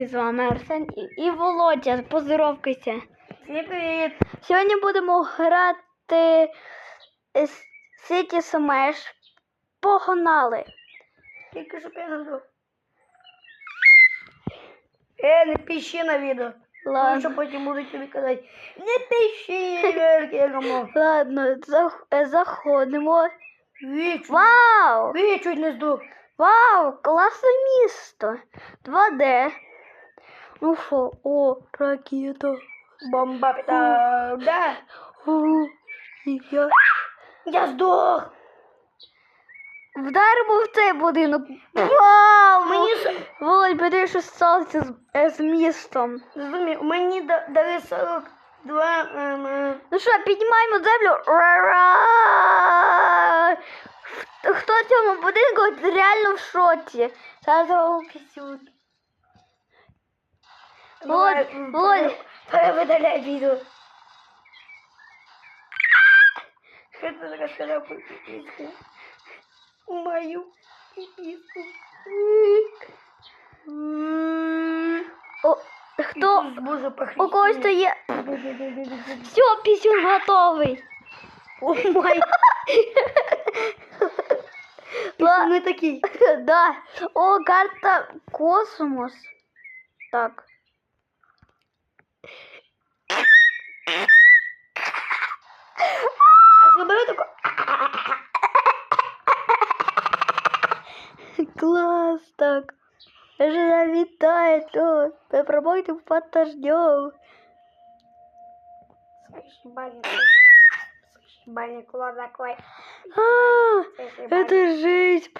З вами Арсен і, і Володя. Поздоровкайся. Всім привіт! Сьогодні будемо грати City Smash. Погнали. Тільки щоб я. Е, не пиши на відео. Ладно. що потім будуть тобі казати, не пиши, велике. Ладно, е, заходимо. Вічу, Вау! ви не здох. Вау! Класне місто! 2D. Ну що, о, ракета. Бомба пита. Да. О, і я. Я здох. Вдаримо в цей будинок. Вау! Мені. Володь, бери, що сталося з, е, з містом. Зрозумів, мені да- дали 42 ем, е, Ну що, піднімаємо землю. Ра-ра! Хто- в цьому будинку реально в шоці? Зараз зробимо пісюн. Володь, Давай, Володь. Перевидаляй відео. Що ти зараз сказав про піпіску? Мою піпіску. О, хто? Боже, У когось то є. Все, пісюн готовий. О май. Ла- Не такий. Да. О, карта космос. Так. Класс так. Жена витает. О, попробуйте под дождем. Слышь, баня, слышь, кулак такой. А, это жизнь,